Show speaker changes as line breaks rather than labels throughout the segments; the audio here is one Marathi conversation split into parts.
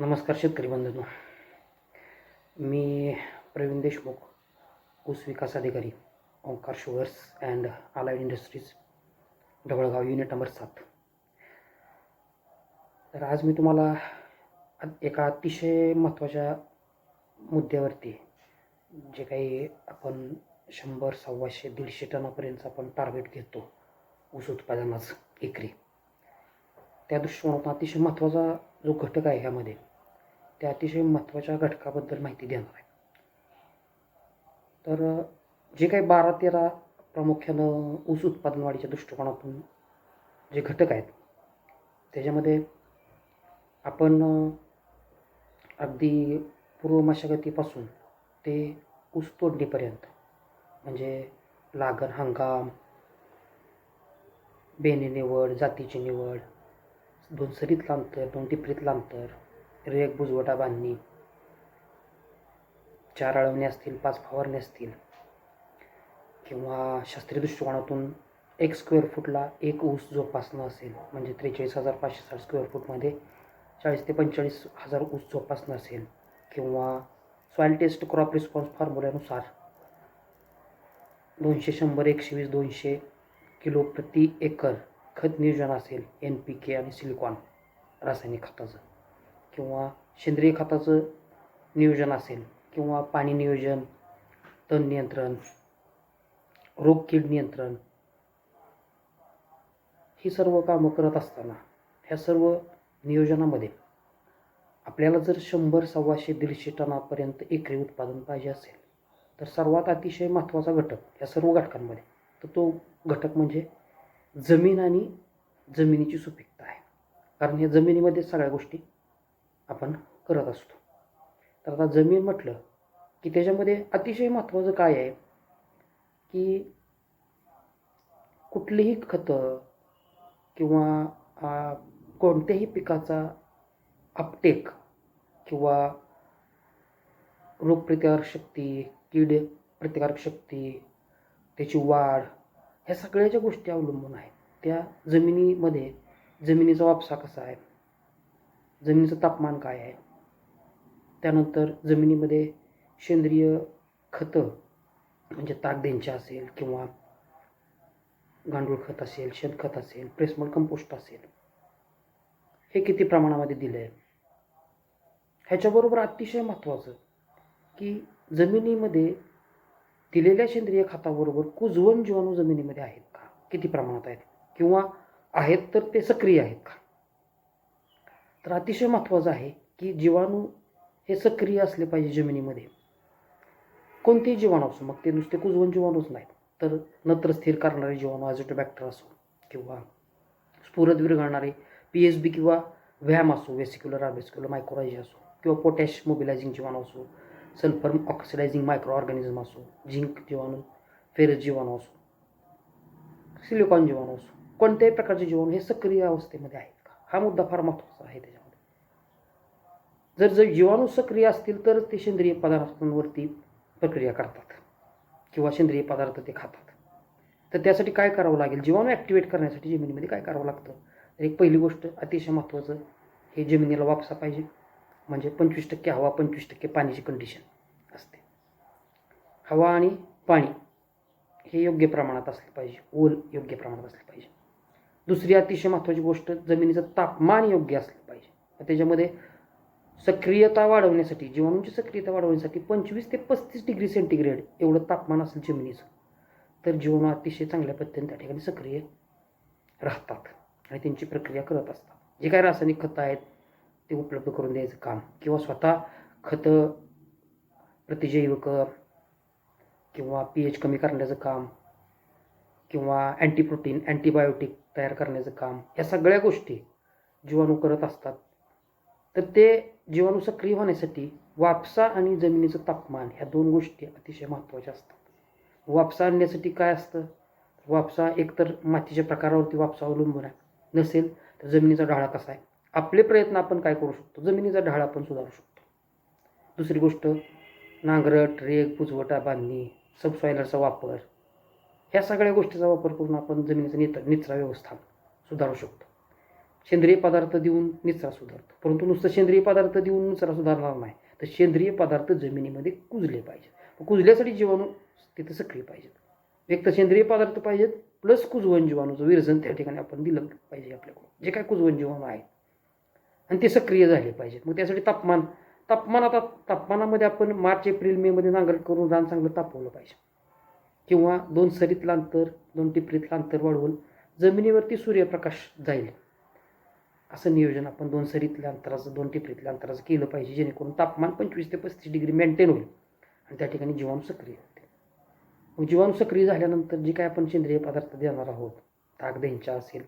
नमस्कार शेतकरी बंधूंनो. मी प्रवीण देशमुख ऊस विकास अधिकारी Omkar sugars and allied industries Dhavalgaon unit number सात. तर आज मी तुम्हाला एका अतिशय महत्त्वाच्या मुद्द्यावरती जे काही आपण शंभर सव्वाशे दीडशे टनापर्यंत आपण टार्गेट घेतो ऊस उत्पादनाचं एकरी. त्या दृष्टिकोनातून अतिशय महत्त्वाचा जो घटक आहे ह्यामध्ये त्या अतिशय महत्त्वाच्या घटकाबद्दल माहिती देणार आहे. तर जे काही बारा तेरा प्रामुख्यानं ऊस उत्पादन वाढीच्या दृष्टिकोनातून जे घटक आहेत त्याच्यामध्ये आपण अगदी पूर्व मशागतीपासून ते ऊस तोडणीपर्यंत म्हणजे लागण हंगाम बेने निवड जातीची निवड दोन सरीतलं अंतर दोन टिपरीतलं अंतर रेग बुजवटा बांधणी चार अळवणे असतील पाच फवारणे असतील किंवा शास्त्रीय दृष्टिकोनातून एक स्क्वेअर फूटला एक ऊस जोपासणं असेल म्हणजे त्रेचाळीस हजार पाचशे साठ स्क्वेअर फूटमध्ये चाळीस ते पंचेचाळीस हजार ऊस जोपासणं असेल किंवा सॉईल टेस्ट क्रॉप रिस्पॉन्स फॉर्म्युल्यानुसार दोनशे शंभर एकशे वीस दोनशे किलो प्रति एकर खत नियोजन असेल एन पी के आणि सिलिकॉन रासायनिक खताचं. किंवा सेंद्रिय खताचं नियोजन असेल किंवा पाणी नियोजन तण नियंत्रण रोग कीड नियंत्रण ही सर्व कामं करत असताना ह्या सर्व नियोजनामध्ये आपल्याला जर शंभर सव्वाशे दीडशे टनापर्यंत एकरी उत्पादन पाहिजे असेल तर सर्वात अतिशय महत्त्वाचा घटक या सर्व घटकांमध्ये. तर तो घटक म्हणजे जमीन आणि जमिनीची सुपीकता आहे. कारण या जमिनीमध्ये सगळ्या गोष्टी आपण करत असतो. तर आता जमीन म्हटलं की त्याच्यामध्ये अतिशय महत्त्वाचं काय आहे? की कुठलीही खतं किंवा कोणत्याही पिकाचा अपटेक किंवा रोगप्रतिकारक शक्ती कीड प्रतिकारक शक्ती त्याची वाढ ह्या सगळ्या ज्या गोष्टी अवलंबून आहेत. त्या जमिनीमध्ये जमिनीचा वापसा कसा आहे? जमिनीचं तापमान काय आहे? त्यानंतर जमिनीमध्ये सेंद्रिय खतं म्हणजे ताकदेंच्या असेल किंवा गांडूळ खत असेल शेणखत असेल प्रेसमल कंपोस्ट असेल हे किती प्रमाणामध्ये दिलं आहे? ह्याच्याबरोबर अतिशय महत्त्वाचं की जमिनीमध्ये दिलेल्या सेंद्रिय खताबरोबर कुजवण जीवाणू जमिनीमध्ये आहेत का? किती प्रमाणात आहेत? किंवा आहेत तर ते सक्रिय आहेत का? तर अतिशय महत्त्वाचं आहे की जीवाणू हे सक्रिय असले पाहिजे जमिनीमध्ये. कोणतेही जीवाणू असो मग ते नुसते कुजवण जीवाणूच नाहीत. तर नत्र स्थिर करणारे जीवाणू ॲझोटोबॅक्टर असो किंवा स्फुरद विरघळणारे पी एच बी किंवा व्हॅम असो वेसिक्युलर आर्बेस्क्युलर मायक्रोरायजी असो किंवा पोटॅश मोबिलायझिंग जीवाणू असो सल्फर ऑक्सिडायझिंग मायक्रो ऑर्गॅनिझम असो झिंक जीवाणू फेरस जीवाणू असो सिलिकॉन जीवाणू असो कोणत्याही प्रकारचे जीवाणू हे सक्रिय अवस्थेमध्ये आहेत का? हा मुद्दा फार महत्त्वाचा आहे त्याच्यामध्ये. जर जर जीवाणू सक्रिय असतील तर ते सेंद्रिय पदार्थांवरती प्रक्रिया करतात किंवा सेंद्रिय पदार्थ ते खातात. तर त्यासाठी काय करावं लागेल? जीवाणू ॲक्टिवेट करण्यासाठी जमिनीमध्ये काय करावं लागतं? तर एक पहिली गोष्ट अतिशय महत्त्वाचं हे जमिनीला वापसा पाहिजे. म्हणजे पंचवीस टक्के हवा पंचवीस टक्के पाण्याची कंडिशन असते. हवा आणि पाणी हे योग्य प्रमाणात असले पाहिजे. ओल योग्य प्रमाणात असले पाहिजे. दुसरी अतिशय महत्त्वाची गोष्ट जमिनीचं तापमान योग्य असलं पाहिजे. त्याच्यामध्ये सक्रियता वाढवण्यासाठी जीवाणूंची सक्रियता वाढवण्यासाठी पंचवीस ते पस्तीस डिग्री सेंटीग्रेड एवढं तापमान असेल जमिनीचं तर जीवाणू अतिशय चांगल्या पद्धतीने त्या ठिकाणी सक्रिय राहतात आणि त्यांची प्रक्रिया करत असतात. जे काही रासायनिक खतं आहेत ते उपलब्ध करून द्यायचं काम. किंवा स्वतः खतं प्रतिजैविक किंवा पी एच कमी करण्याचं काम किंवा अँटीप्रोटीन अँटीबायोटिक तयार करण्याचं काम या सगळ्या गोष्टी जीवाणू करत असतात. तर ते जीवाणू सक्रिय होण्यासाठी वापसा आणि जमिनीचं तापमान ह्या दोन गोष्टी अतिशय महत्त्वाच्या असतात. वापसा आणण्यासाठी काय असतं? वापसा एकतर मातीच्या प्रकारावरती वापसा अवलंबून आहे. नसेल तर जमिनीचा ढाळा कसा आहे? आपले प्रयत्न आपण काय करू शकतो? जमिनीचा ढाळ आपण सुधारू शकतो. दुसरी गोष्ट नांगरट रेग पुजवटा बांधणी सबसॉयलरचा वापर ह्या सगळ्या गोष्टीचा वापर करून आपण जमिनीचं नित निचरा व्यवस्था सुधारू शकतो. सेंद्रिय पदार्थ देऊन निचरा सुधारतो. परंतु नुसतं सेंद्रिय पदार्थ देऊन निचरा सुधारणार नाही तर सेंद्रिय पदार्थ जमिनीमध्ये कुजले पाहिजेत. कुजल्यासाठी जीवाणू तिथं सक्रिय पाहिजेत. एक तर सेंद्रिय पदार्थ पाहिजेत प्लस कुजवण जीवाणूचं विरजन त्या ठिकाणी आपण दिलं पाहिजे आपल्याकडून. जे काय कुजवण जीवाणू आहे आणि ते सक्रिय झाले पाहिजेत. मग त्यासाठी तापमान तापमान आता तापमानामध्ये आपण मार्च एप्रिल मेमध्ये नांगर करून रान चांगलं तापवलं पाहिजे. किंवा दोन सरीतलं अंतर दोन टिपरीतलं अंतर वाढवून जमिनीवरती सूर्यप्रकाश जाईल. असं नियोजन आपण दोन सरीतल्या अंतराचं दोन टिपरीतल्या अंतराचं केलं पाहिजे जेणेकरून तापमान पंचवीस ते पस्तीस डिग्री मेंटेन होईल. आणि त्या ठिकाणी जीवाणू सक्रिय होते मग जीवाणू सक्रिय झाल्यानंतर जे काय आपण सेंद्रिय पदार्थ देणार आहोत ताक देंचा असेल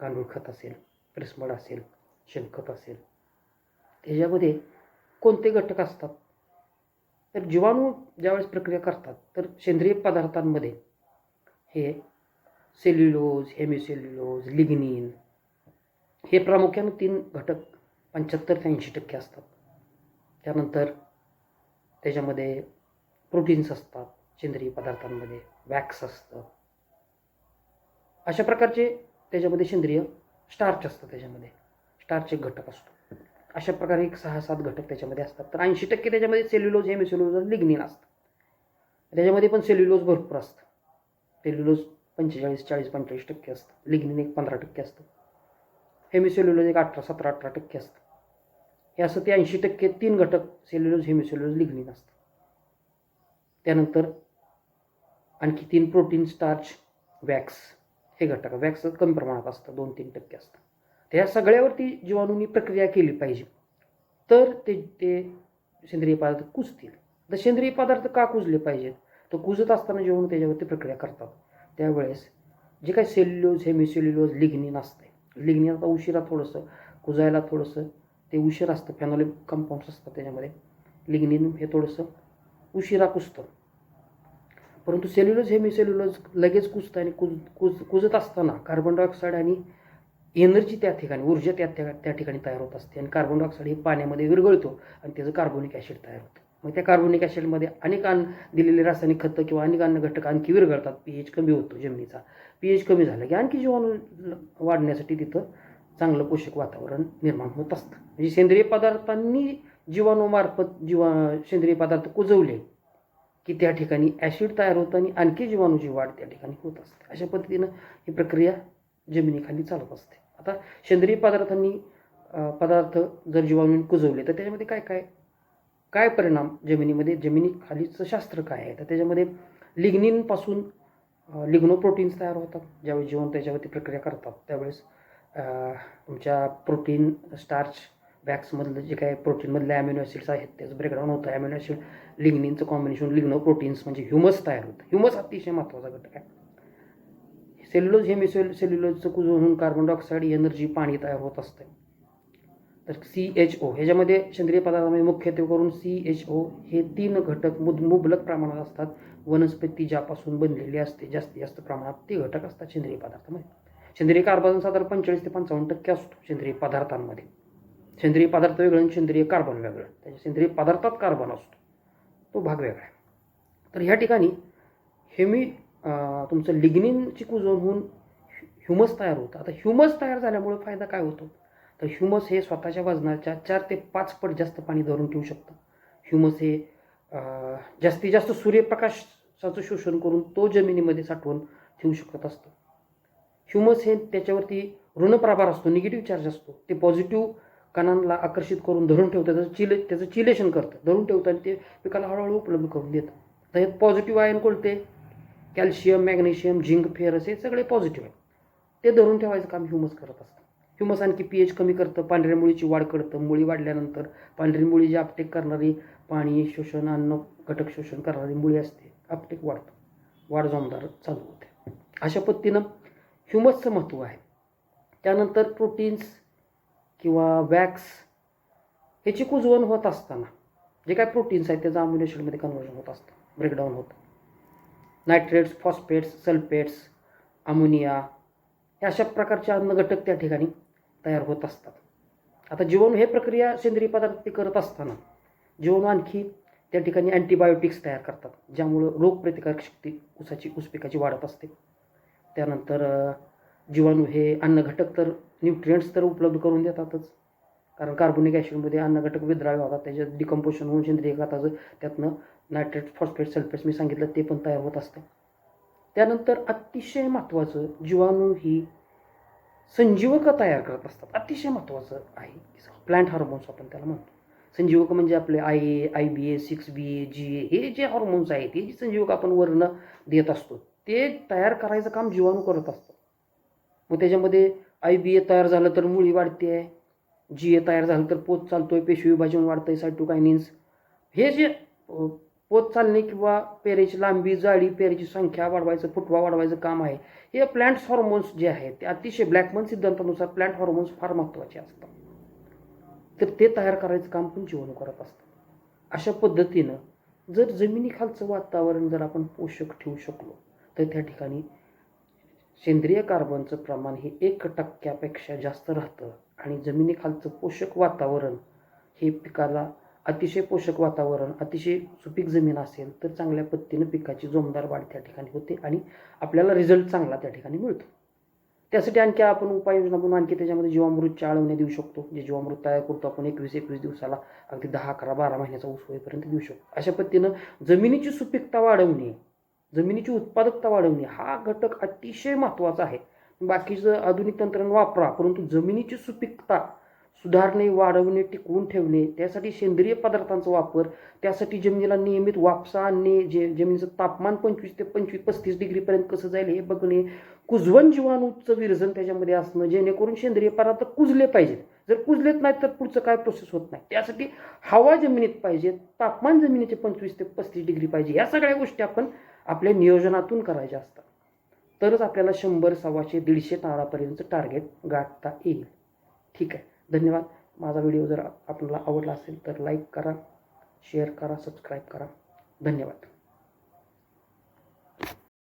गांडूळ खत असेल प्रिस्मड असेल शेणखत असेल. त्याच्यामध्ये कोणते घटक असतात? तर जीवाणू ज्यावेळेस प्रक्रिया करतात तर सेंद्रिय पदार्थांमध्ये हे सेल्युलोज हेमिसेल्युलोज लिग्निन हे प्रामुख्याने तीन घटक पंच्याहत्तर ते ऐंशी टक्के असतात. त्यानंतर त्याच्यामध्ये प्रोटीन्स असतात सेंद्रिय पदार्थांमध्ये वॅक्स असतं. अशा प्रकारचे त्याच्यामध्ये सेंद्रिय स्टार्च असतं त्याच्यामध्ये. स्टार्च एक घटक असतो. अशा प्रकारे एक सहा सात घटक त्याच्यामध्ये असतात. तर ऐंशी टक्के त्याच्यामध्ये सेल्युलोज हेमिसेल्युलोज लिग्निन असतं. त्याच्यामध्ये पण सेल्युलोज भरपूर असतं. सेल्युलोज पंचेचाळीस चाळीस पंचेचाळीस टक्के असतं. लिग्निन एक पंधरा टक्के असतं. हेमिसेल्युलोज एक अठरा सतरा अठरा टक्के असतं. हे असं ते ऐंशी टक्के तीन घटक सेल्युलोज हेमिसेल्युलोज लिग्निन असतं. त्यानंतर आणखी तीन प्रोटीन स्टार्च वॅक्स हे घटक. वॅक्स कमी प्रमाणात असतं. दोन तीन टक्के असतं. तर या सगळ्यावरती जीवाणूंनी प्रक्रिया केली पाहिजे. तर ते ते सेंद्रिय पदार्थ कुजतील. तर सेंद्रिय पदार्थ का कुजले पाहिजेत? तर कुजत असताना जीवाणू त्याच्यावरती प्रक्रिया करतात. त्यावेळेस जे काही सेल्युलोज हेमिसेल्युलोज लिग्निन असते लिग्निन आता उशिरा थोडंसं कुजायला थोडंसं ते उशीर असतं. फॅनॉलिक कंपाऊंड्स असतात त्याच्यामध्ये. लिग्निन हे थोडंसं उशिरा कुजतं. परंतु सेल्युलोज हेमिसेल्युलोज लगेच कुजतं आणि कुज कुज कुजत असताना कार्बन डायऑक्साईड आणि एनर्जी त्या ठिकाणी ऊर्जा त्या त्या त्या ठिकाणी तयार होत असते आणि कार्बन डायऑक्साईड हे पाण्यामध्ये विरघळतो आणि त्याचं कार्बोनिक ॲसिड तयार होतं. मग त्या कार्बोनिक ॲसिडमध्ये अनेक अन्न दिलेले रासायनिक खतं किंवा अनेक अन्न घटक आणखी विरघळतात. पी एच कमी होतो जमिनीचा. पी एच कमी झाला की आणखी जीवाणू वाढण्यासाठी तिथं चांगलं पोषक वातावरण निर्माण होत असतं. म्हणजे सेंद्रिय पदार्थांनी जीवाणूमार्फत जीवा सेंद्रिय पदार्थ कुजवले की त्या ठिकाणी ॲसिड तयार होतं आणि आणखी जीवाणूची वाढ त्या ठिकाणी होत असते. अशा पद्धतीनं ही प्रक्रिया जमिनीखाली चालत असते. आता सेंद्रिय पदार्थांनी पदार्थ जर जीवाणून कुजवले तर त्याच्यामध्ये काय काय काय परिणाम जमिनीमध्ये? जमिनीखालीचं शास्त्र काय आहे? तर त्याच्यामध्ये लिग्निनपासून लिग्नोप्रोटीन्स तयार होतात. ज्यावेळेस जीवन त्याच्यावरती प्रक्रिया करतात त्यावेळेस तुमच्या प्रोटीन स्टार्च वॅक्समधलं जे काय प्रोटीनमधले ॲम्युनो ॲसिड्स आहेत त्याचं ब्रेकडाऊन होतं. ॲम्युनो ॲसिड लिग्निनचं कॉम्बिनेशन लिग्नो प्रोटीन्स म्हणजे ह्युमस तयार होतं. ह्युमस अतिशय महत्त्वाचा घटक आहे. सेल्युलोज हे मिसेल सेल्युलोजचं कुजून कार्बन डायऑक्साईड एनर्जी पाणी तयार होत असते. तर सी एच ओ ह्याच्यामध्ये सेंद्रिय पदार्थामध्ये मुख्यत्वे करून सी एच ओ हे तीन घटक मुद मुबलक प्रमाणात असतात. वनस्पती ज्यापासून बनलेली असते जास्तीत जास्त प्रमाणात ते घटक असतात सेंद्रिय पदार्थामध्ये. सेंद्रिय कार्बन साधारण पंचेचाळीस ते पंचावन्न टक्के असतो सेंद्रिय पदार्थांमध्ये. सेंद्रिय पदार्थ वेगळं आणि सेंद्रिय कार्बन वेगळं. त्याच्या सेंद्रिय पदार्थात कार्बन असतो. तो भाग वेगळा आहे. तर ह्या ठिकाणी हेमी तुमचं लिग्निनची कुजवण होऊन ह्युमस तयार होतं. आता ह्युमस तयार झाल्यामुळे फायदा काय होतो? तर ह्युमस हे स्वतःच्या वजनाच्या चार ते पाच पट जास्त पाणी धरून ठेवू शकतं. ह्युमस हे जास्तीत जास्त सूर्यप्रकाशाचं शोषण करून तो जमिनीमध्ये साठवून ठेवू शकत असतं. ह्युमस हे त्याच्यावरती ऋणप्रभार असतो निगेटिव्ह चार्ज असतो. ते पॉझिटिव्ह कणांना आकर्षित करून धरून ठेवतं त्याचं चिले त्याचं चिलेशन करतं धरून ठेवतं आणि ते पिकाला हळूहळू उपलब्ध करून देतं तर हे पॉझिटिव्ह आयन कोणते कॅल्शियम मॅग्नेशियम झिंक फेरस हे सगळे पॉझिटिव्ह आहेत. ते धरून ठेवायचं काम ह्युमस करत असतं. ह्युमस आणखी पी एच कमी करतं पांढऱ्या मुळीची वाढ करतं. मुळी वाढल्यानंतर पांढरी मुळी जी आपटेक करणारी पाणी शोषण अन्न घटक शोषण करणारी मुळी असते आपटेक वाढतं. वाढ जोमदार चालू होते. अशा पद्धतीनं ह्युमसचं महत्त्व आहे. त्यानंतर प्रोटीन्स किंवा वॅक्स ह्याची कुजवण होत असताना जे काय प्रोटीन्स आहेत त्याचं अमिनो कन्वर्जन होत असतं. ब्रेकडाऊन होतं. नायट्रेट्स फॉस्फेट्स सल्फेट्स अमोनिया या अशा प्रकारचे अन्नघटक त्या ठिकाणी तयार होत असतात. आता जीवाणू हे प्रक्रिया सेंद्रिय पदार्थ ते करत असताना जीवाणू आणखी त्या ठिकाणी अँटीबायोटिक्स तयार करतात ज्यामुळं रोगप्रतिकारक शक्ती ऊसाची ऊस पिकाची वाढत असते. त्यानंतर जीवाणू हे अन्नघटक तर न्यूट्रियंट्स तर उपलब्ध करून देतातच. कारण कार्बोनिक ॲसिडमध्ये अन्नघटक विद्राव्य होतात त्याच्यात डिकम्पोशन होऊन सेंद्रिय खताचं त्यातनं नायट्रेट फॉस्फेट सल्फेट्स मी सांगितलं ते पण तयार होत असतं. त्यानंतर अतिशय महत्त्वाचं जीवाणू ही संजीवकं तयार करत असतात. अतिशय महत्त्वाचं आहे. प्लांट हार्मोन्स आपण त्याला म्हणतो. संजीवक म्हणजे आपले I A I B A six B A G A हे जे हॉर्मोन्स आहेत हे जे संजीवक आपण वर्ण देत असतो ते तयार करायचं काम जीवाणू करत असतात मग त्याच्यामध्ये आय बी ए तयार झालं तर मुळी वाढते. आहे जी ए तयार झालं तर पोत चालतो आहे पेशवी विभाजन वाढतंय सायटोकायनिन्स हे जे पोत चालणे किंवा पेरेची लांबी जाडी पेरेची संख्या वाढवायचं फुटवा वाढवायचं काम आहे. हे प्लँट्स हॉर्मोन्स जे आहेत ते अतिशय ब्लॅकमन सिद्धांतानुसार प्लँट हॉर्मोन्स फार महत्त्वाचे असतात. तर ते तयार करायचं काम पण जीवन करत असतात. अशा पद्धतीनं जर जमिनीखालचं वातावरण जर आपण पोषक ठेवू शकलो तर त्या ठिकाणी सेंद्रिय कार्बनचं प्रमाण हे एक टक्क्यापेक्षा जास्त राहतं. आणि जमिनीखालचं पोषक वातावरण हे पिकाला अतिशय पोषक वातावरण अतिशय सुपीक जमीन असेल तर चांगल्या पद्धतीनं पिकाची जोमदार वाढ त्या ठिकाणी होते आणि आपल्याला रिझल्ट चांगला त्या ठिकाणी मिळतो. त्यासाठी आणखी आपण उपाययोजना म्हणून आणखी त्याच्यामध्ये जीवामृतच्या आळवण्या देऊ शकतो जे जीवामृत तयार करतो आपण एकवीस एकवीस दिवसाला अगदी दहा अकरा बारा महिन्याचा ऊस होईपर्यंत देऊ शकतो. अशा पद्धतीनं जमिनीची सुपीकता वाढवणे जमिनीची उत्पादकता वाढवणे हा घटक अतिशय महत्त्वाचा आहे. बाकीचं आधुनिक तंत्रज्ञान वापरा परंतु जमिनीची सुपीकता सुधारणे वाढवणे टिकवून ठेवणे त्यासाठी सेंद्रिय पदार्थांचा वापर त्यासाठी जमिनीला नियमित वापसा आणणे जे जमिनीचं तापमान पंचवीस ते पंचवीस पस्तीस डिग्रीपर्यंत कसं जाईल हे बघणे कुजवण जीवाणूचं विरजन त्याच्यामध्ये असणं जेणेकरून सेंद्रिय पदार्थ कुजले पाहिजेत. जर कुजलेत नाहीत तर पुढचं काय प्रोसेस होत नाही. त्यासाठी हवा जमिनीत पाहिजे तापमान जमिनीचे पंचवीस ते पस्तीस डिग्री पाहिजे. या सगळ्या गोष्टी आपण आपल्या नियोजनातून करायच्या असतात. तरच आपल्याला शंभर सव्वाशे दीडशे तारापर्यंतचं टार्गेट गाठता येईल. ठीक आहे. धन्यवाद. माझा व्हिडिओ जर आपल्याला आवडला असेल तर लाईक करा शेअर करा सबस्क्राईब करा. धन्यवाद.